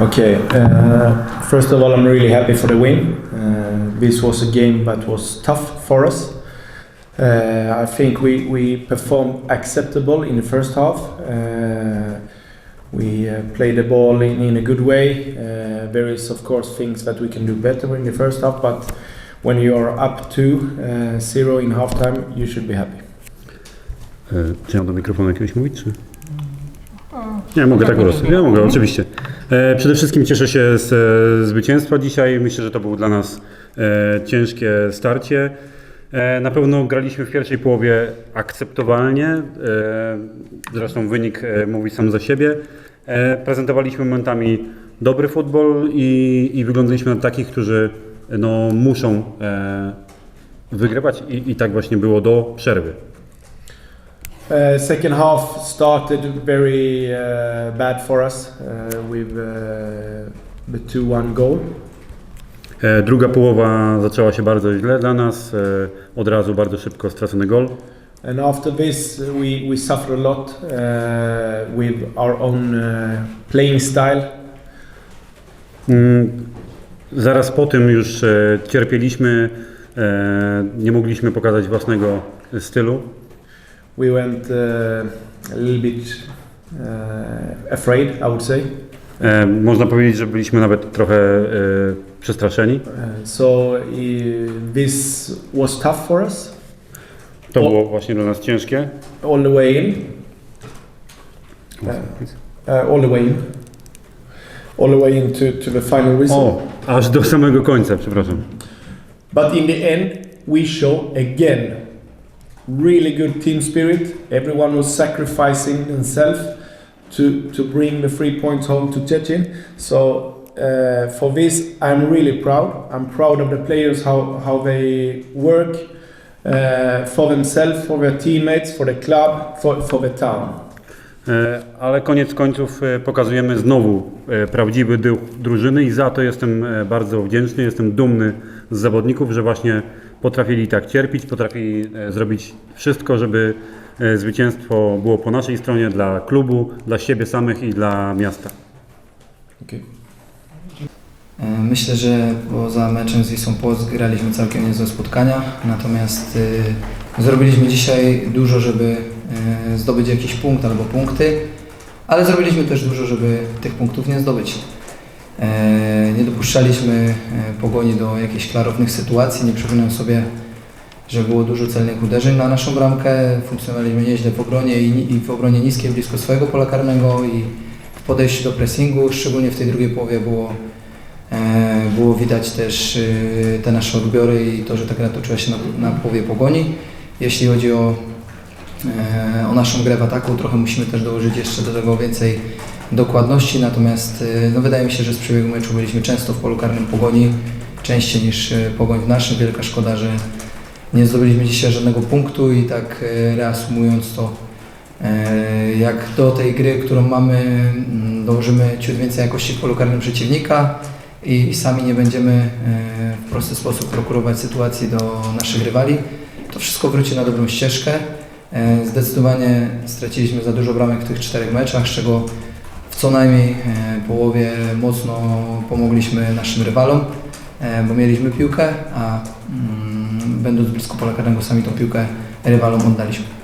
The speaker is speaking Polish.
Okay, uh, first of all, I'm really happy for the win. Uh, this was a game that was tough for us. Uh, I think we, we performed acceptable in the first half. Uh, we uh, played the ball in, in a good way. Uh, there is, of course, things that we can do better in the first half, but when you are up to uh, zero in halftime, you should be happy. Ja mam do mikrofonu jakiegoś mówić, czy? Nie, mogę tak po prostu. Ja mogę, oczywiście. E, przede wszystkim cieszę się z e, zwycięstwa dzisiaj. Myślę, że to było dla nas e, ciężkie starcie. E, na pewno graliśmy w pierwszej połowie akceptowalnie. E, zresztą wynik e, mówi sam za siebie. E, prezentowaliśmy momentami dobry futbol i, i wyglądaliśmy na takich, którzy no, muszą e, wygrywać i, i tak właśnie było do przerwy. Uh, second half started very uh, bad for us uh, with uh, the 2-1 goal. E, Druga połowa zaczęła się bardzo źle dla nas. E, Od razu bardzo szybko stracony gol. And after this, we, we suffered a lot uh, with our own uh, playing style. Mm, Zaraz po tym już e, cierpieliśmy, e, nie mogliśmy pokazać własnego stylu. We went uh, a little bit uh, afraid, I would say. E, Można powiedzieć, że byliśmy nawet trochę e, przestraszeni. Uh, so uh, this was tough for us To było właśnie dla nas ciężkie. all the way in. Uh, all the way in. All the way into to the final whistle. O, aż do samego końca, przepraszam. But in the end, we show again really good team spirit. Everyone was sacrificing themselves to, to bring the three points home to Chechen. So uh, for this, I'm really proud. I'm proud of the players how how they work uh, for themselves, for their teammates, for the club, for for the town. E, Ale koniec końców e, pokazujemy znowu e, prawdziwy duch drużyny i za to jestem bardzo wdzięczny, jestem dumny z zawodników, że właśnie potrafili tak cierpieć, potrafili e, zrobić wszystko, żeby e, zwycięstwo było po naszej stronie dla klubu, dla siebie samych i dla miasta. Okay. E, Myślę, że poza meczem z Wisłą Płock graliśmy całkiem niezłe spotkania, natomiast y, zrobiliśmy dzisiaj dużo, żeby y, zdobyć jakiś punkt albo punkty, ale zrobiliśmy też dużo, żeby tych punktów nie zdobyć. E, Nie dopuszczaliśmy e, pogoni do jakichś klarownych sytuacji, nie przypominam sobie, że było dużo celnych uderzeń na naszą bramkę, funkcjonowaliśmy nieźle w obronie i w obronie niskiej blisko swojego pola karnego i w podejściu do pressingu, szczególnie w tej drugiej połowie było E, Było widać też te nasze odbiory i to, że ta gra toczyła się na, na połowie pogoni. Jeśli chodzi o, o naszą grę w ataku, trochę musimy też dołożyć jeszcze do tego więcej dokładności, natomiast e, no, wydaje mi się, że z przebiegu meczu byliśmy często w polu karnym pogoni, częściej niż e, pogoń w naszym. Wielka szkoda, że nie zdobyliśmy dzisiaj żadnego punktu i tak e, reasumując to, jak do tej gry, którą mamy, mm, dołożymy ciut więcej jakości w polu karnym przeciwnika, i sami nie będziemy w prosty sposób prokurować sytuacji do naszych rywali, to wszystko wróci na dobrą ścieżkę. E, Zdecydowanie straciliśmy za dużo bramek w tych czterech meczach, z czego co najmniej e, połowie mocno pomogliśmy naszym rywalom, e, bo mieliśmy piłkę, a mm, będąc blisko pola karnego sami tą piłkę rywalom oddaliśmy.